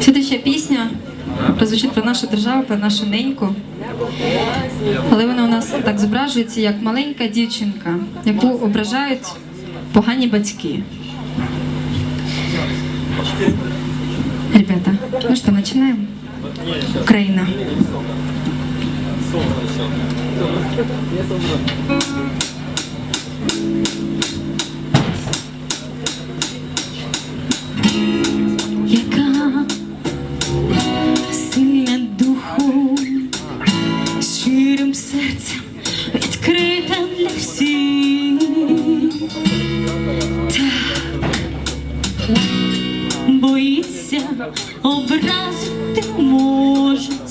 Слідуюча пісня прозвучить про нашу державу, про нашу неньку. Але вона у нас так зображується, як маленька дівчинка, яку ображають погані батьки. Ребята, ну что, начинаем? Украина. яка серцем відкрита для всіх. Та боїться образити можуть